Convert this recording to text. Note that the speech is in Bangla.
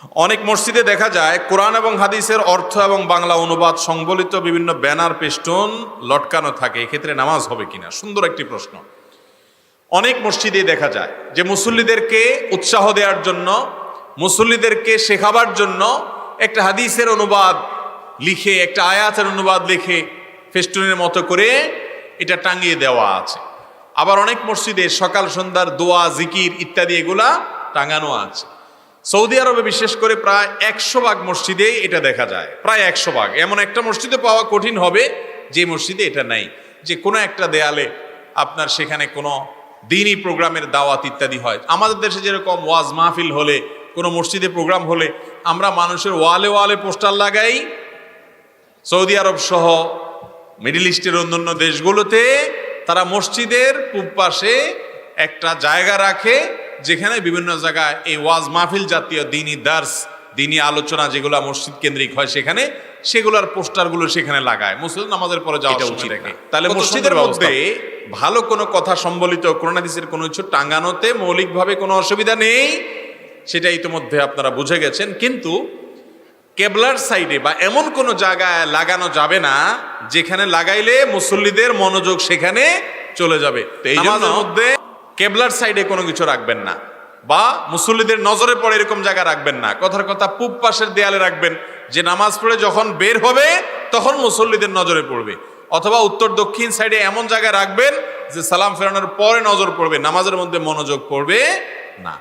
অনেক মসজিদে দেখা যায় কোরআন এবং হাদিসের অর্থ এবং বাংলা অনুবাদ সংবলিত বিভিন্ন ব্যানার, পেস্টন লটকানো থাকে। এক্ষেত্রে নামাজ হবে কিনা? সুন্দর একটি প্রশ্ন। অনেক মসজিদে দেখা যায় যে মুসল্লিদেরকে উৎসাহ দেওয়ার জন্য, মুসল্লিদেরকে শেখাবার জন্য একটা হাদিসের অনুবাদ লিখে, একটা আয়াতের অনুবাদ লিখে ফেস্টুনের মতো করে এটা টাঙিয়ে দেওয়া আছে। আবার অনেক মসজিদে সকাল সন্ধ্যার দোয়া, জিকির ইত্যাদি এগুলা টাঙানো আছে। সৌদি আরবে বিশেষ করে প্রায় একশো ভাগ মসজিদেই এটা দেখা যায়। প্রায় একশো ভাগ। এমন একটা মসজিদে পাওয়া কঠিন হবে যে মসজিদে এটা নাই। যে কোনো একটা দেয়ালে আপনার সেখানে কোনো দিনই প্রোগ্রামের দাওয়াত ইত্যাদি হয়। আমাদের দেশে যেরকম ওয়াজ মাহফিল হলে, কোনো মসজিদে প্রোগ্রাম হলে, আমরা মানুষের ওয়ালে ওয়ালে পোস্টার লাগাই। সৌদি আরব সহ মিডিল ইস্টের অন্যান্য দেশগুলোতে তারা মসজিদের পূব পাশে একটা জায়গা রাখে। যেখানে বিভিন্ন জায়গায় এই ওয়াজ মাহফিল জাতীয় দিনী দার্স দিনী আলোচনা যেগুলো মসজিদ কেন্দ্রিক হয় সেখানে সেগুলোর পোস্টারগুলো সেখানে লাগায়। মুসলিম নামাজের পরে যাওয়া উচিত। তাহলে মসজিদের মধ্যে ভালো কোনো কথা সম্বলিত করোনাদিসের কোনো কিছু টাঙ্গানোতে মৌলিকভাবে কোনো অসুবিধা নেই সেটা ইতিমধ্যে আপনারা বুঝে গেছেন। কিন্তু কেবলার সাইডে বা এমন কোনো জায়গায় লাগানো যাবে না যেখানে লাগাইলে মুসল্লিদের মনোযোগ সেখানে চলে যাবে। এই জন্য- মধ্যে কেবলার সাইডে কোনো কিছু রাখবেন না। বা মুসল্লিদের নজরে পড়ে এরকম জায়গা রাখবেন না। কথার কথা পূব পাশের দেয়ালে রাখবেন। যে নামাজ পড়ে যখন বের হবে, তখন মুসল্লিদের নজরে পড়বে। অথবা উত্তর দক্ষিণ সাইডে এমন জায়গায় রাখবেন যে সালাম ফেরানোর পরে নজর পড়বে, নামাজের মধ্যে মনোযোগ পড়বে না।